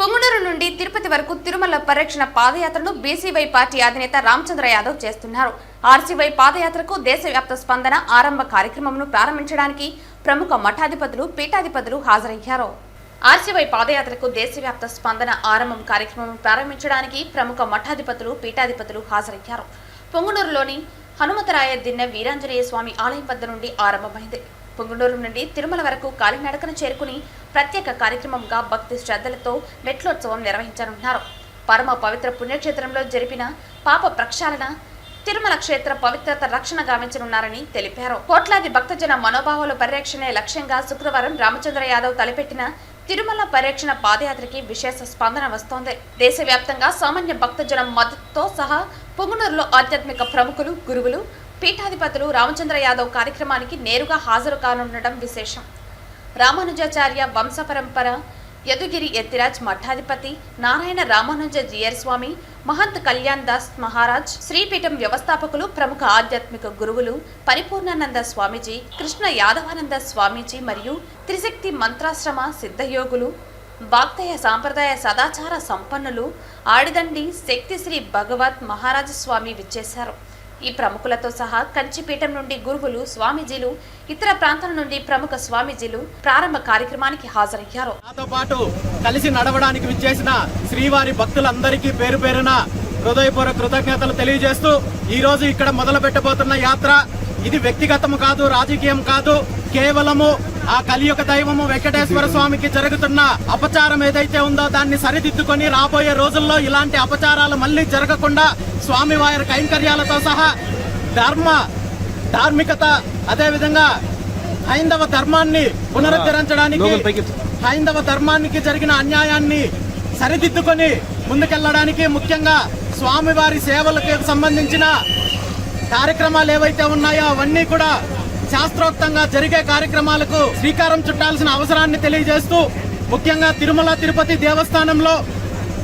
పొంగునూరు నుండి తిరుపతి వరకు తిరుమల పరిరక్షణ పాదయాత్రను బీసీవై పార్టీ అధినేత రామచంద్ర యాదవ్ చేస్తున్నారు. ఆర్సీవై పాదయాత్రకు దేశవ్యాప్త స్పందన ఆరంభ కార్యక్రమంను ప్రారంభించడానికి ప్రముఖ మఠాధిపతులు పీఠాధిపతులు హాజరయ్యారు. ఆర్సీవై పాదయాత్రకు దేశవ్యాప్త స్పందన ఆరంభం కార్యక్రమం ప్రారంభించడానికి ప్రముఖ మఠాధిపతులు పీఠాధిపతులు హాజరయ్యారు. పొంగునూరులోని హనుమతరాయ దిన్నె వీరాంజనేయ స్వామి ఆలయం వద్ద నుండి ఆరంభమైంది. పొంగునూరు నుండి తిరుమల వరకు కాలినడకన చేరుకుని ప్రత్యేక కార్యక్రమంగా భక్తి శ్రద్ధలతో మెట్లోత్సవం నిర్వహించనున్నారు. పరమ పవిత్ర పుణ్యక్షేత్రంలో జరిపిన పాప ప్రక్షాళన తిరుమల క్షేత్ర పవిత్రత రక్షణ గావించనున్నారని తెలిపారు. కోట్లాది భక్తజన మనోభావాల పరిరక్షణే లక్ష్యంగా శుక్రవారం రామచంద్ర యాదవ్ తలపెట్టిన తిరుమల పరిరక్షణ పాదయాత్రకి విశేష స్పందన వస్తోంది. దేశవ్యాప్తంగా సామాన్య భక్తజనం మద్దతుతో సహా పుంగునూరులో ఆధ్యాత్మిక ప్రముఖులు గురువులు పీఠాధిపతులు రామచంద్ర యాదవ్ కార్యక్రమానికి నేరుగా హాజరు కానుండటం విశేషం. రామానుజాచార్య వంశపరంపర యదుగిరి ఎత్తిరాజ్ మఠాధిపతి నారాయణ రామానుజ జియర్ స్వామి మహంత్ కళ్యాణ్ దాస్ మహారాజ్ శ్రీపీఠం వ్యవస్థాపకులు ప్రముఖ ఆధ్యాత్మిక గురువులు పరిపూర్ణానంద స్వామీజీ కృష్ణ యాదవానంద స్వామీజీ మరియు త్రిశక్తి మంత్రాశ్రమ సిద్ధయోగులు వాక్తయ సాంప్రదాయ సదాచార సంపన్నులు ఆడిదండి శక్తిశ్రీ భగవత్ మహారాజ స్వామి విచ్చేశారు. ఈ ప్రముఖులతో సహా కంచిపీఠం నుండి గురువులు స్వామీజీలు ఇతర ప్రాంతాల నుండి ప్రముఖ స్వామీజీలు ప్రారంభ కార్యక్రమానికి హాజరయ్యారు. నాతో పాటు కలిసి నడవడానికి విచ్చేసిన శ్రీవారి భక్తులందరికీ పేరు పేరున హృదయపూర్వక కృతజ్ఞతలు తెలియజేస్తూ ఈ రోజు ఇక్కడ మొదలు పెట్టబోతున్న యాత్ర ఇది వ్యక్తిగతం కాదు రాజకీయం కాదు. కేవలము ఆ కలియుగ దైవము వెంకటేశ్వర స్వామికి జరుగుతున్న అపచారం ఏదైతే ఉందో దాన్ని సరిదిద్దుకొని రాబోయే రోజుల్లో ఇలాంటి అపచారాలు మళ్ళీ జరగకుండా స్వామివారి కైంకర్యాలతో సహా ధర్మ ధార్మికత అదేవిధంగా హైందవ ధర్మాన్ని పునరుద్ధరించడానికి హైందవ ధర్మానికి జరిగిన అన్యాయాన్ని సరిదిద్దుకొని ముందుకెళ్ళడానికి ముఖ్యంగా స్వామివారి సేవలకు సంబంధించిన కార్యక్రమాలు ఏవైతే ఉన్నాయో అవన్నీ కూడా శాస్త్రోక్తంగా జరిగే కార్యక్రమాలకు శ్రీకారం చుట్టాల్సిన అవసరాన్ని తెలియజేస్తూ ముఖ్యంగా తిరుమల తిరుపతి దేవస్థానంలో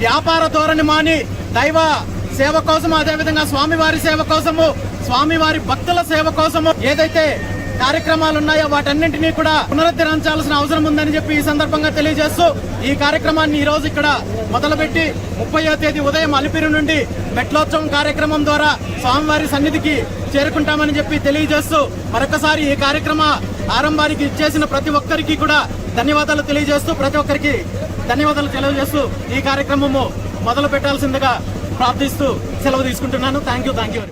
వ్యాపార ధోరణి మాని దైవ సేవ కోసము అదేవిధంగా స్వామివారి సేవ కోసము స్వామివారి భక్తుల సేవ కోసము ఏదైతే కార్యక్రమాలు ఉన్నాయో వాటన్నింటినీ కూడా పునరుద్ధరించాల్సిన అవసరం ఉందని చెప్పి ఈ సందర్భంగా తెలియజేస్తూ ఈ కార్యక్రమాన్ని ఈ రోజు ఇక్కడ మొదలుపెట్టి ముప్పయో తేదీ ఉదయం అలిపిరి నుండి మెట్లోత్సవం కార్యక్రమం ద్వారా స్వామివారి సన్నిధికి చేరుకుంటామని చెప్పి తెలియజేస్తూ మరొకసారి ఈ కార్యక్రమ ఆరంభానికి ఇచ్చేసిన ప్రతి ఒక్కరికి కూడా ధన్యవాదాలు తెలియజేస్తూ ప్రతి ఒక్కరికి ధన్యవాదాలు తెలియజేస్తూ ఈ కార్యక్రమము మొదలు పెట్టాల్సిందిగా ప్రార్థిస్తూ సెలవు తీసుకుంటున్నాను. Thank you thank you